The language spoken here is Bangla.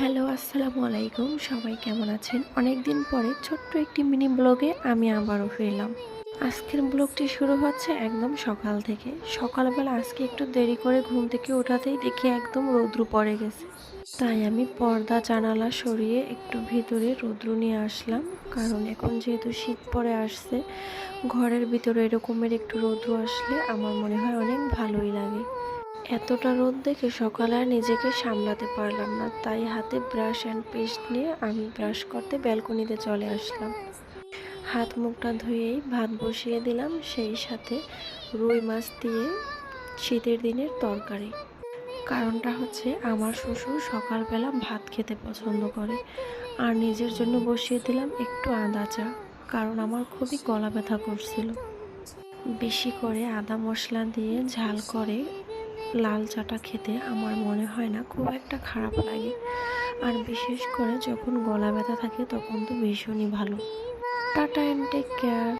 হ্যালো, আসসালামু আলাইকুম। সবাই কেমন আছেন? অনেক দিন পরে ছোট্ট একটি মিনি ব্লগে আমি আবারও ফিরলাম। আজকের ব্লগটি শুরু হচ্ছে একদম সকাল থেকে। সকালবেলা আজকে একটু দেরি করে ঘুম থেকে ওঠাতেই দেখি একদম রৌদ্র পড়ে গেছে। তাই আমি পর্দা, জানালা সরিয়ে একটু ভিতরে রৌদ্র নিয়ে আসলাম। কারণ এখন যেহেতু শীত পরে আসছে, ঘরের ভিতরে এরকমের একটু রৌদ্র আসলে আমার মনে হয় অনেক ভালোই লাগে। এতটা রোদ দেখে সকালে আর নিজেকে সামলাতে পারলাম না। তাই হাতে ব্রাশ অ্যান্ড পেস্ট নিয়ে আমি ব্রাশ করতে ব্যালকনিতে চলে আসলাম। হাত মুখটা ধুয়েই ভাত বসিয়ে দিলাম, সেই সাথে রুই মাছ দিয়ে শীতের দিনের তরকারি। কারণটা হচ্ছে আমার শ্বশুর সকালবেলা ভাত খেতে পছন্দ করে, আর নিজের জন্য বসিয়ে দিলাম একটু আদা চা, কারণ আমার খুবই গলা ব্যথা করছিল। বেশি করে আদা মশলা দিয়ে ঝাল করে লাল চাটা খেতে আমার মনে হয় না খুব একটা খারাপ লাগে। আর বিশেষ করে যখন গলা ব্যথা থাকে তখন তো ভীষণই ভালো। Tata and take care.